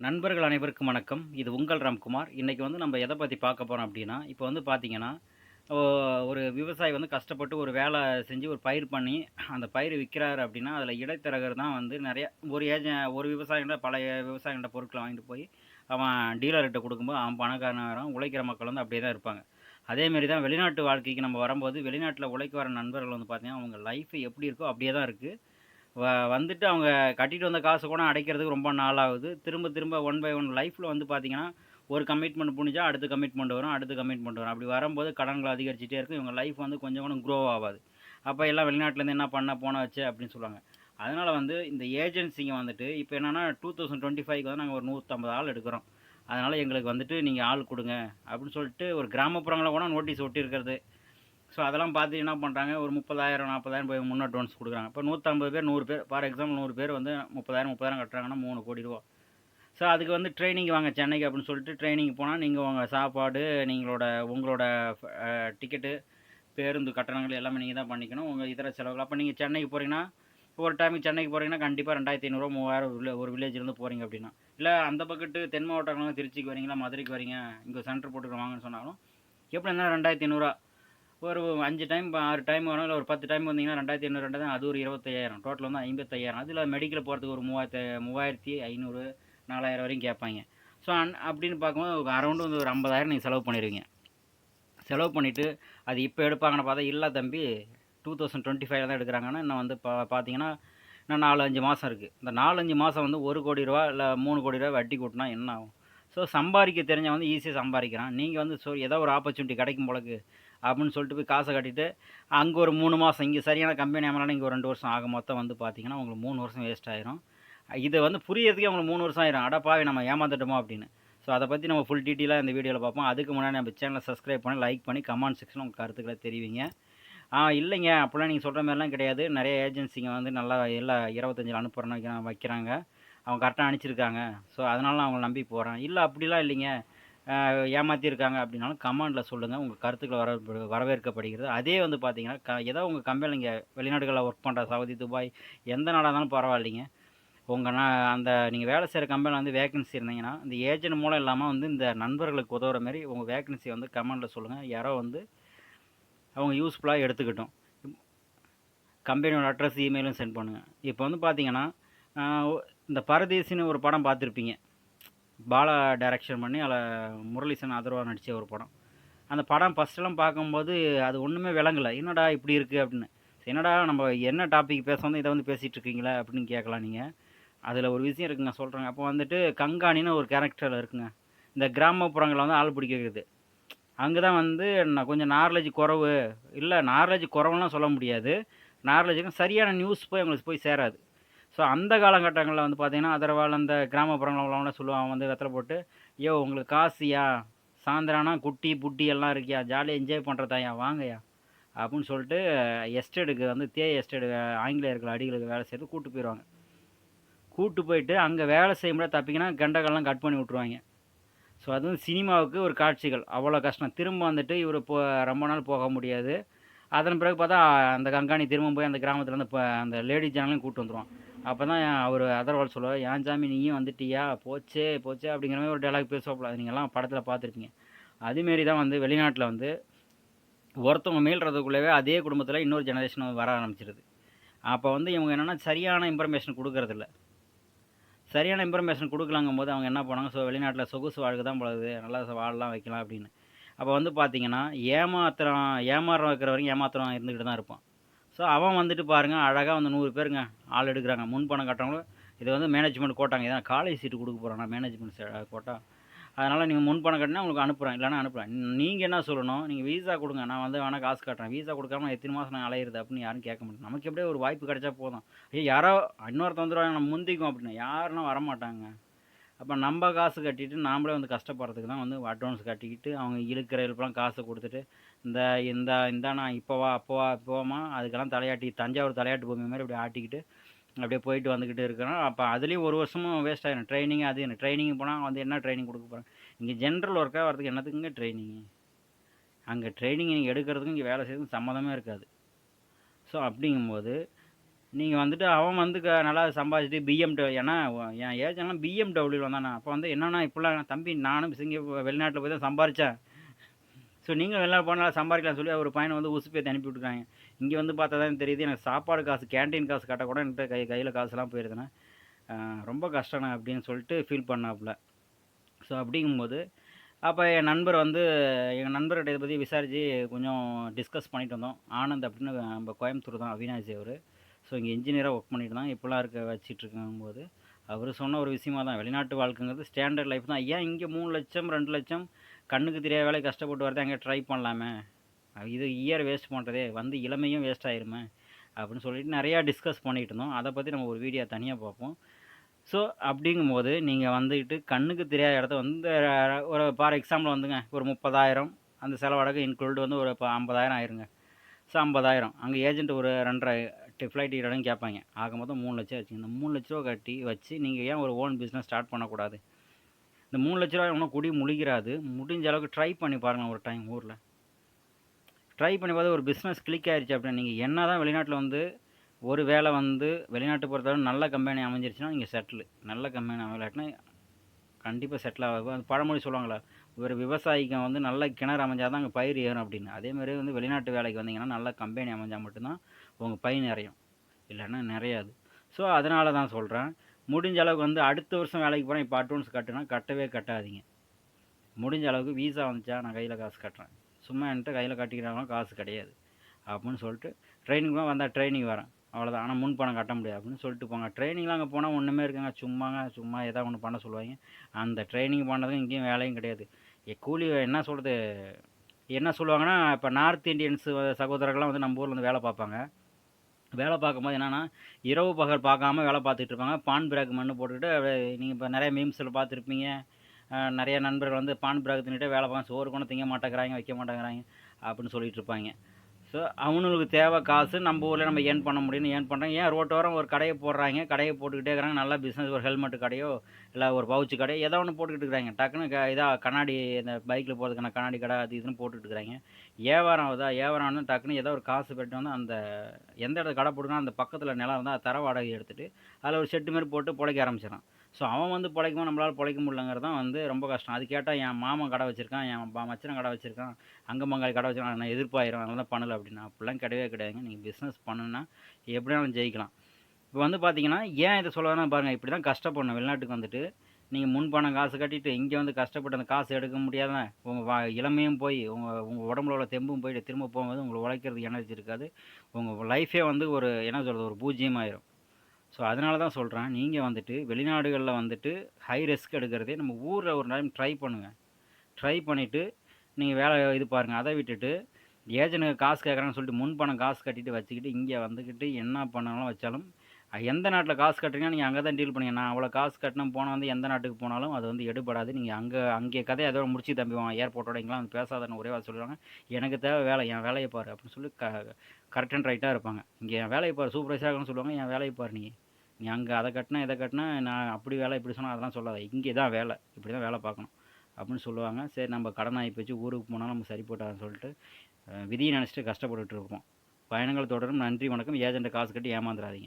நண்பர்கள் அனைவருக்கும் வணக்கம். இது உங்கள் ராம்குமார். இன்றைக்கி வந்து நம்ம எதை பற்றி பார்க்க போகிறோம் அப்படின்னா இப்போ வந்து பார்த்திங்கன்னா ஒரு விவசாயி வந்து கஷ்டப்பட்டு ஒரு வேலை செஞ்சு ஒரு பயிர் பண்ணி அந்த பயிர் விற்கிறாரு அப்படின்னா அதில் இடைத்தரகர் தான் வந்து நிறைய ஒரு ஏஜ ஒரு விவசாயிகிட்ட பழைய விவசாயிகிட்ட பொருட்களை வாங்கிட்டு போய் அவன் டீலர்கிட்ட கொடுக்கும்போது அவன் பணக்காரன் உழைக்கிற மக்கள் வந்து அப்படியே தான் இருப்பாங்க அதேமாரி தான் வெளிநாட்டு வாழ்க்கைக்கு நம்ம வரும்போது வெளிநாட்டில் உழைக்க வர நண்பர்கள் வந்து பார்த்திங்கன்னா அவங்க லைஃப் எப்படி இருக்கோ அப்படியே தான் இருக்குது வ வந்துட்டு அவங்க கட்டிட்டு வந்த காசு கூட அடைக்கிறதுக்கு ரொம்ப நாள் ஆகுது திரும்ப திரும்ப ஒன் பை ஒன் லைஃப்பில் வந்து பார்த்தீங்கன்னா ஒரு கமிட்மெண்ட் புனிஞ்சா அடுத்த கமிட்மெண்ட் வரும் அடுத்த கமிட்மெண்ட் வரும். அப்படி வரும்போது கடன்கள் அதிகரிச்சுட்டே இருக்கும். இவங்க லைஃப் வந்து கொஞ்சம் கூட க்ரோ ஆகாது. அப்போ எல்லாம் வெளிநாட்டிலேருந்து என்ன பண்ண போன வச்சு அப்படின்னு சொல்லுவாங்க. அதனால் வந்து இந்த ஏஜென்சிங்க வந்துட்டு இப்போ என்னென்னா டூ தௌசண்ட் டுவெண்ட்டி ஃபைவ்க்கு வந்து நாங்கள் ஒரு நூற்றம்பது ஆள் எடுக்கிறோம். அதனால் எங்களுக்கு வந்துட்டு நீங்கள் ஆள் கொடுங்க அப்படின்னு சொல்லிட்டு ஒரு கிராமப்புறங்களில் கூட நோட்டீஸ் ஒட்டியிருக்கிறது. ஸோ அதெல்லாம் பார்த்து என்ன பண்ணுறாங்க ஒரு முப்பதாயிரம் நாற்பதாயிரம் போய் முன் அட்வான்ஸ் கொடுக்குறாங்க. இப்போ நூற்றம்பது பேர் நூறு பேர் ஃபார் எக்ஸாம்பிள் நூறு பேர் வந்து முப்பதாயிரம் முப்பதாயிரம் கட்டுறாங்கன்னா மூணு கோடி ரூபா. ஸோ அதுக்கு வந்து ட்ரைனிங் வாங்க சென்னைக்கு அப்படின்னு சொல்லிட்டு ட்ரைனிங் போனால் நீங்கள் உங்கள் சாப்பாடு நீங்களோட உங்களோட டிக்கெட்டு பேருந்து கட்டணங்கள் எல்லாமே நீங்கள் தான் பண்ணிக்கணும். உங்கள் இதர செலவுகள். அப்போ நீங்கள் சென்னைக்கு போகிறீங்கன்னா ஒரு டைமுக்கு சென்னைக்கு போகிறீங்கன்னா கண்டிப்பாக ரெண்டாயிரத்தி ஐநூறுரூவா மூவாயிரம் ஒரு வில்லேஜ்லேருந்து போகிறீங்க அப்படின்னா. இல்லை அந்த பக்கத்து தென் மாவட்டங்களும் திருச்சிக்கு வரீங்களா மதுரைக்கு வரீங்க இங்கே சென்டர் போட்டுக்கிறோம் வாங்கன்னு சொன்னாலும் எப்படி இருந்தாலும் ரெண்டாயிரத்தி ஐநூறுரூவா ஒரு அஞ்சு டைம் ஆறு டைம் வரும் இல்லை ஒரு பத்து டைம் வந்தீங்கன்னா ரெண்டாயிரத்தி ஐநூறு ரெண்டாயிரம் அது ஒரு இருபத்தையாயிரம். டோட்டல் வந்து ஐம்பத்தையாயிரம். அதில் மெடிக்கல் போகிறதுக்கு ஒரு மூவாயிரத்து மூவாயிரத்தி ஐநூறு நாலாயிரம் வரையும் கேட்பாங்க. ஸோ அன் அப்படின்னு பார்க்கும்போது அரௌண்டு வந்து ஒரு ஐம்பதாயிரம் நீங்கள் செலவு பண்ணிடுவீங்க செலவு பண்ணிவிட்டு அது இப்போ எடுப்பாங்கன்னு பார்த்தா இல்லை தம்பி டூ தௌசண்ட் டுவெண்ட்டி ஃபைவ் தான் எடுக்கிறாங்கன்னா இன்னும் வந்து பா பார்த்தீங்கன்னா இன்னும் நாலு அஞ்சு மாதம் இருக்குது இந்த நாலு அஞ்சு மாதம் வந்து ஒரு கோடி ரூபா இல்லை மூணு கோடி ரூபா வட்டி கூட்டினா என்ன ஆகும்? ஸோ சம்பாதிக்க தெரிஞ்சால் வந்து ஈஸியாக சம்பாதிக்கிறான். நீங்கள் வந்து ஸோ ஏதோ ஒரு ஆப்பர்ச்சுனிட்டி கிடைக்கும் போலக்கு அப்படின்னு சொல்லிட்டு போய் காசை கட்டிட்டு அங்கே ஒரு மூணு மாதம் இங்கே சரியான கம்பெனி அமலான இங்கே ஒரு ரெண்டு வருஷம் ஆக மொத்தம் வந்து பார்த்தீங்கன்னா உங்களுக்கு மூணு வருஷம் வேஸ்ட் ஆயிரும். இது வந்து புரியறதுக்கே அவங்களுக்கு மூணு வருஷம் ஆயிரும். அடப்பாவே நம்ம ஏமாந்துட்டோமோ அப்படின்னு. ஸோ அதை பற்றி நம்ம ஃபுல் டீட்டெயிலாக இந்த வீடியோவில் பார்ப்போம். அதுக்கு முன்னாடி நம்ம சேனலை சப்ஸ்கிரைப் பண்ணி லைக் பண்ணி கமெண்ட் செக்ஷன் உங்கள் கருத்துக்களை தெரிவிங்க. ஆ இல்லைங்க. அப்படிலாம் நீங்கள் சொல்கிற மாதிரிலாம் கிடையாது. நிறைய ஏஜென்சிங்க வந்து நல்லா எல்லாம் இருபத்தஞ்சில் அனுப்புகிறேன்னு வைக்கிறாங்க. அவங்க கரெக்டாக அனுப்பிச்சிருக்காங்க. ஸோ அதனால நான் அவங்களை நம்பி போகிறேன் இல்லை அப்படிலாம் இல்லைங்க. ஏமாற்றிருக்காங்க அப்படின்னாலும் கமெண்டில் சொல்லுங்கள் உங்கள் கருத்துக்கள் வர வரவேற்கப்படுகிறது. அதே வந்து பார்த்தீங்கன்னா க ஏதோ உங்கள் கம்பெனியில் இங்கே வெளிநாடுகளில் ஒர்க் பண்ணுற சவுதி துபாய் எந்த நாடாக இருந்தாலும் பரவாயில்லைங்க. உங்கள் நான் அந்த நீங்கள் வேலை செய்கிற கம்பெனியில் வந்து வேக்கன்சி இருந்தீங்கன்னா இந்த ஏஜென்ட் மூலம் இல்லாமல் வந்து இந்த நண்பர்களுக்கு உதவுற மாதிரி உங்கள் வேக்கன்சி வந்து கமெண்டில் சொல்லுங்கள் யாரோ வந்து அவங்க யூஸ்ஃபுல்லாக எடுத்துக்கிட்டோம். கம்பெனியோட அட்ரஸ் இமெயிலும் சென்ட் பண்ணுங்கள் இப்போ வந்து பார்த்தீங்கன்னா இந்த பரதேசின்னு ஒரு படம் பார்த்துருப்பீங்க பாலா டைரக்ஷன் பண்ணி அதில் முரளிசன் அதர்வா நடித்த ஒரு படம். அந்த படம் ஃபஸ்ட்டெல்லாம் பார்க்கும்போது அது ஒன்றுமே விளங்கலை. என்னடா இப்படி இருக்குது அப்படின்னு. என்னடா நம்ம என்ன டாபிக் பேச வந்து இதை வந்து பேசிகிட்டு இருக்கீங்களா அப்படின்னு கேட்கலாம் நீங்கள் அதில் ஒரு விஷயம் இருக்குங்க சொல்கிறாங்க அப்போ வந்துட்டு கங்காணின்னு ஒரு கேரக்டரில் இருக்குங்க. இந்த கிராமப்புறங்களில் வந்து ஆள் பிடிக்கிறது அங்கே தான் வந்து நான் கொஞ்சம் நார்லேஜ் குறவு. இல்லை நார்லேஜ் குறவுலாம் சொல்ல முடியாது. நார்லேஜுக்கு சரியான நியூஸ் போய் அவங்களுக்கு போய் சேராது. ஸோ அந்த காலகட்டங்களில் வந்து பார்த்தீங்கன்னா அதர்வால் அந்த கிராமப்புறங்கள் உள்ளவங்களாம் சொல்லுவாங்க வந்து வெத்தலை போட்டு ஐயோ உங்களுக்கு காசியா சாயந்தரம்னா குட்டி புட்டி எல்லாம் இருக்கியா? ஜாலியாக என்ஜாய் பண்ணுறதாயா வாங்கயா அப்படின்னு சொல்லிட்டு எஸ்டேடுக்கு வந்து தே எஸ்டேடு ஆங்கிலேயர்கள் அடிகளுக்கு வேலை செய்கிறது கூட்டு போயிடுவாங்க கூட்டு போயிட்டு அங்கே வேலை செய்ய முடியாது தப்பிங்கன்னா கண்டகெல்லாம் கட் பண்ணி விட்ருவாங்க ஸோ அது வந்து சினிமாவுக்கு ஒரு காட்சிகள். அவ்வளோ கஷ்டம். திரும்ப வந்துட்டு இவர் போ ரொம்ப நாள் போக முடியாது. அதன் பிறகு பார்த்தா அந்த கங்காணி திரும்ப போய் அந்த கிராமத்தில் அந்த இப்போ அந்த லேடி ஜனங்களையும் கூப்பிட்டு வந்துடுவான் அப்போ தான் அவர் அதர்வால் சொல்லுவார் ஏன் சாமி நீயும் வந்துட்டியா? போச்சே போச்சே அப்படிங்கிற மாதிரி ஒரு டைலாக் பேசுவாப்புல. அது நீங்கள்லாம் படத்தில் பார்த்துருப்பீங்க. அதுமாரி தான் வந்து வெளிநாட்டில் வந்து ஒருத்தவங்க மீள்றதுக்குள்ளவே அதே குடும்பத்தில் இன்னொரு ஜெனரேஷன் வர ஆரம்பிச்சிருது. அப்போ வந்து இவங்க என்னென்னா சரியான இன்ஃபர்மேஷன் கொடுக்கறதில்ல. சரியான இன்ஃபர்மேஷன் கொடுக்கலாங்கும் போது அவங்க என்ன பண்ணாங்க ஸோ வெளிநாட்டில் சொகுசு வாழ்க்கை தான் பழகுது நல்லா வாழலாம் வைக்கலாம் அப்படின்னு. அப்போ வந்து பார்த்தீங்கன்னா ஏமாத்திரம் ஏமாற வைக்கிற வரைக்கும் ஏமாத்திரம் இருந்துக்கிட்டு தான் இருப்பான். ஸோ அவன் வந்துட்டு பாருங்கள் அழகாக வந்து நூறு பேருங்க ஆள் எடுக்கிறாங்க. முன் பணம் கட்டுறவங்களும் இது வந்து மேனேஜ்மெண்ட் கோட்டாங்க இதான் காலேஜ் சீட்டு கொடுக்க போகிறோம் மேனேஜ்மெண்ட் கோட்டா அதனால் நீங்கள் முன் பணம் கட்டினா உங்களுக்கு அனுப்புகிறேன் இல்லைனா அனுப்புகிறேன் நீங்கள் என்ன சொல்லணும்? நீங்கள் வீசா கொடுங்க. நான் வந்து வேணால் காசு கட்டுறேன். வீசா கொடுக்காம எத்தனை மாதம் நான் அலையிறது அப்படின்னு யாரும் கேட்க மாட்டேன் நமக்கு எப்படியே ஒரு வாய்ப்பு கிடைச்சா போதும். ஐயோ யாரோ இன்னொருத்த வந்துடுவாங்க நம்ம முந்திக்கும் அப்படின்னு யாருன்னா வரமாட்டாங்க. அப்போ நம்ம காசு கட்டிட்டு நாமளே வந்து கஷ்டப்படுறதுக்கு தான் வந்து அட்வான்ஸ் கட்டிக்கிட்டு அவங்க இழுக்கிற இழுப்பெல்லாம் காசை கொடுத்துட்டு இந்த இந்த இப்போ வா இப்போவா அப்போவா இப்போவாமா அதுக்கெல்லாம் தலையாட்டி தஞ்சாவூர் தலையாட்டு பூமி மாதிரி இப்படி ஆட்டிக்கிட்டு அப்படியே போயிட்டு வந்துக்கிட்டு இருக்கிறோம் அப்போ அதுலேயும் ஒரு வருஷமும் வேஸ்ட் ஆகிடும் ட்ரைனிங் அது என்ன? ட்ரைனிங் போனால் வந்து என்ன ட்ரைனிங் கொடுக்க போகிறாங்க இங்கே ஜென்ரல் ஒர்க்காக வரதுக்கு என்னத்துக்குங்க ட்ரைனிங் அங்கே ட்ரைனிங் நீங்கள் எடுக்கிறதுக்கும் இங்கே வேலை செய்யறதுக்கும் சம்மந்தமே இருக்காது. ஸோ அப்படிங்கும்போது நீங்கள் வந்துட்டு அவன் வந்து க நல்லா சம்பாதிச்சுட்டு பிஎம்டபிள்யூ ஏன்னா என் என் ஏஜெல்லாம் பிஎம்டபிள்யூவில் வந்தானா. அப்போ வந்து என்னென்னா இப்படிலாம் தம்பி நானும் இங்கே வெளிநாட்டில் போய் தான் சம்பாரித்தேன் ஸோ நீங்கள் வெளில போனாலும் சம்பாதிக்கலாம் சொல்லி ஒரு பையனை வந்து உசுப்பேத்தி அனுப்பி விட்டுருக்காங்க. இங்கே வந்து பார்த்தா தான் தெரியுது. எனக்கு சாப்பாடு காசு கேண்டீன் காசு கட்ட கூட என்கிட்ட கை கையில் காசுலாம் போயிருதுண்ணே. ரொம்ப கஷ்டண்ணே அப்படின்னு சொல்லிட்டு ஃபீல் பண்ணாப்புல. ஸோ அப்படிங்கும்போது அப்போ என் நண்பர் வந்து எங்கள் நண்பர்கிட்ட இதை பற்றி விசாரித்து கொஞ்சம் டிஸ்கஸ் பண்ணிட்டு வந்தோம். ஆனந்த் அப்படின்னு நம்ம கோயம்புத்தூர் தான் அவினாசி அவர். ஸோ இங்கே இன்ஜினியராக ஒர்க் பண்ணிட்டு தான் இப்போலாம் இருக்க வச்சிட்டு அவர் சொன்ன ஒரு விஷயமா தான் வெளிநாட்டு வாழ்க்கைங்கிறது ஸ்டாண்டர்ட் லைஃப் தான். ஏன் இங்கே மூணு லட்சம் ரெண்டு லட்சம் கண்ணுக்கு தெரியாத வேலை கஷ்டப்பட்டு வரதை அங்கே ட்ரை பண்ணலாமே. இது இயர் வேஸ்ட் பண்ணுறதே வந்து இளமையும் வேஸ்ட் ஆயிருமே. அப்படின்னு சொல்லிட்டு நிறையா டிஸ்கஸ் பண்ணிகிட்டு இருந்தோம். அதை பற்றி நம்ம ஒரு வீடியோ தனியாக பார்ப்போம். ஸோ அப்படிங்கும்போது நீங்கள் வந்துக்கிட்டு கண்ணுக்கு தெரியாத இடத்த வந்து ஒரு ஃபார் எக்ஸாம்பிள் வந்துங்க ஒரு முப்பதாயிரம் அந்த செலவடக்கு இன்க்ளூட் வந்து ஒரு இப்போ ஐம்பதாயிரம் ஆயிருங்க. ஸோ ஐம்பதாயிரம். அங்கே ஏஜென்ட் ஒரு ரெண்டரை ஃப்ளைட் இடம் கேட்பாங்க. ஆக மொத்தம் மூணு லட்சம் ஆச்சுங்க. இந்த மூணு லட்ச ரூபா கட்டி வச்சு நீங்கள் ஏன் ஒரு ஓன் பிஸ்னஸ் ஸ்டார்ட் பண்ணக்கூடாது? இந்த மூணு லட்ச ரூபா ஒன்றும் குடி முழுகிறாது. முடிஞ்ச அளவுக்கு ட்ரை பண்ணி பாருங்கள் ஒரு டைம் ஊரில். ட்ரை பண்ணி பார்த்து ஒரு பிஸ்னஸ் கிளிக் ஆயிடுச்சு அப்படின்னா நீங்கள் என்ன தான் வெளிநாட்டில் வந்து ஒரு வேலை வந்து வெளிநாட்டு பொறுத்தவரை நல்ல கம்பெனி அமைஞ்சிருச்சுன்னா நீங்கள் செட்டில் நல்ல கம்பெனி அமையலாட்டினா கண்டிப்பாக செட்டில் ஆகும் அந்த பழமொழி சொல்லுவாங்களா ஒரு விவசாயிக்கு வந்து நல்ல கிணறு அமைஞ்சால் தான் அங்கே பயிர் ஏறும் அப்படின்னு. அதேமாதிரி வந்து வெளிநாட்டு வேலைக்கு வந்தீங்கன்னா நல்ல கம்பெனி அமைஞ்சால் மட்டும்தான் உங்கள் பயிர் நிறையும். இல்லைன்னா நிறையாது. ஸோ அதனால தான் சொல்கிறேன் முடிஞ்ச அளவுக்கு வந்து அடுத்த வருஷம் வேலைக்கு போகிறேன் இப்போ அட்வான்ஸ் கட்டுனா கட்டவே கட்டாதீங்க. முடிஞ்ச அளவுக்கு வீசா வந்துச்சா நான் கையில் காசு கட்டுறேன். சும்மா என்கிட்ட கையில் கட்டிக்கிறாங்களும் காசு கிடையாது. அப்படின்னு சொல்லிட்டு ட்ரைனிங் வந்தால் ட்ரைனிங் வரேன். அவ்வளோதான் ஆனால் முன் பணம் கட்ட முடியாது அப்படின்னு சொல்லிட்டு போங்க. ட்ரைனிங்லாம் அங்கே போனால் ஒன்றுமே இருக்குங்க. சும்மாங்க சும்மா ஏதாவது ஒன்று பண்ண சொல்லுவாங்க. அந்த ட்ரைனிங் பண்ணதுக்கும் இங்கேயும் வேலையும் கிடையாது. கூலி என்ன சொல்கிறது என்ன சொல்லுவாங்கன்னா இப்போ நார்த் இந்தியன்ஸ் சகோதரர்கள்லாம் வந்து நம்ம ஊரில் வந்து வேலை பார்ப்பாங்க. வேலை பார்க்கும்போது என்னென்னா இரவு பகல் பார்க்காம வேலை பார்த்துட்டு இருப்பாங்க. பான் பிராக் மண்ணு போட்டுக்கிட்டு நீங்கள் இப்போ நிறைய மீம்ஸில் பார்த்துருப்பீங்க. நிறைய நண்பர்கள் வந்து பான் பிராக் தின்னுட்டு வேலை பார்க்க சோறு கூட திங்க மாட்டேங்கிறாங்க வைக்க மாட்டேங்கிறாங்க அப்படின்னு சொல்லிகிட்டு இருப்பாங்க. ஸோ அவனுங்களுக்கு தேவை காசு நம்ம ஊரில் நம்ம ஏர்ன் பண்ண முடியும்னு ஏர்ன் பண்ணுறாங்க ஏன் ரோட்டோரம் ஒரு கடையை போடுறாங்க கடையை போட்டுக்கிட்டே இருக்கிறாங்க. நல்லா பிஸ்னஸ் ஒரு ஹெல்மெட் கடையோ இல்லை ஒரு பவுச்சு கடையோ ஏதோ ஒன்று போட்டுக்கிட்டு இருக்கிறாங்க. டக்குன்னு க இதாக கண்ணாடி இந்த பைக்கில் போகிறதுக்கான கண்ணாடி கடை அது இதுன்னு போட்டுக்கிட்டு இருக்கிறாங்க. வியாபாரம் ஆகுதா வியாபாரம் வந்து டக்குன்னு ஏதோ ஒரு காசு பெற்று வந்து அந்த எந்த இடத்துல கடை போட்டுனா அந்த பக்கத்தில் நிலம் இருந்தால் தர வாடகை எடுத்துகிட்டு அதில் ஒரு செட்டு மாரி போட்டு பிழைக்க ஆரம்பிச்சிடலாம் ஸோ அவன் வந்து பிழைக்குமா? நம்மளால் பிழைக்க முடியலங்கிறது தான் வந்து ரொம்ப கஷ்டம். அது கேட்டால் என் மாமன் கடை வச்சுருக்கான் என் பா- மச்சான் கடை வச்சுருக்கான் அங்கே மங்காளி கடை வச்சுருக்கான் நான் எதிர்ப்பாயிரும் அதெல்லாம் தான் பண்ணலை அப்படின்னா அப்படிலாம் கிடையவே கிடையாதுங்க. நீங்கள் பிஸ்னஸ் பண்ணுன்னா எப்படினாலும் ஜெயிக்கலாம். இப்போ வந்து பார்த்தீங்கன்னா ஏன் இதை சொல்ல வேணா பாருங்கள் இப்படி தான் கஷ்டப்படணும். வெளிநாட்டுக்கு வந்துட்டு நீங்கள் முன் பணம் காசு கட்டிட்டு இங்கே வந்து கஷ்டப்பட்டு அந்த காசு எடுக்க முடியாத உங்கள் வா இளமையும் போய் உங்கள் உங்கள் உடம்புல உள்ள தெம்பும் போயிட்டு திரும்ப போகும்போது உங்களை உழைக்கிறது எனர்ஜி இருக்காது. உங்கள் லைஃபே வந்து ஒரு என்ன சொல்கிறது ஒரு பூஜ்ஜியமாயிரும். ஸோ அதனால தான் சொல்கிறேன் நீங்கள் வந்துட்டு வெளிநாடுகளில் வந்துட்டு ஹை ரிஸ்க் எடுக்கிறதே நம்ம ஊரில் ஒரு டைம் ட்ரை பண்ணுங்கள் ட்ரை பண்ணிவிட்டு நீங்கள் வேலை இது பாருங்கள் அதை விட்டுட்டு ஏஜென்ட்டுக்கு காசு கேட்குறாங்கன்னு சொல்லிட்டு முன் பணம் காசு கட்டிட்டு வச்சுக்கிட்டு இங்கே வந்துக்கிட்டு என்ன பண்ணாலும் வச்சாலும் எந்த நாட்டில் காசு கட்டுறீங்கன்னா நீங்கள் அங்கே தான் டீல் பண்ணுங்க. நான் அவ்வளோ காசு கட்டினோம் போனால் வந்து எந்த நாட்டுக்கு போனாலும் அது வந்து எடுபடாது. நீங்கள் அங்கே அங்கே கதையை அதோட முடிச்சு தம்பி வாங்க ஏர்போர்ட்டோட இங்கெல்லாம் வந்து பேசாதன்னு ஒரே வார்த்தை சொல்லுவாங்க. எனக்கு தேவை வேலை என் வேலையை பாரு அப்படின்னு சொல்லி க கரெக்ட் அண்ட் ரைட்டாக இருப்பாங்க. இங்கே என் வேலையை பாரு சூப்பர்வைஸாக இருக்கணும்னு சொல்லுவாங்க என் வேலையை பாரு நீ நீ அங்கே அதை கட்டினா இதை கட்டினா நான் அப்படி வேலை இப்படி சொன்னால் அதெல்லாம் சொல்லாத. இங்கே தான் வேலை இப்படி தான் வேலை பார்க்கணும் அப்படின்னு சொல்லுவாங்க. சரி நம்ம கடன் ஆகி போச்சு ஊருக்கு போனாலும் நம்ம சரி போட்டான்னு சொல்லிட்டு விதியை நினச்சிட்டு கஷ்டப்பட்டுட்டு இருப்போம். பயணங்கள் தொடரும். நன்றி வணக்கம். ஏஜென்ட்டை காசு கட்டி ஏமாந்துடாதீங்க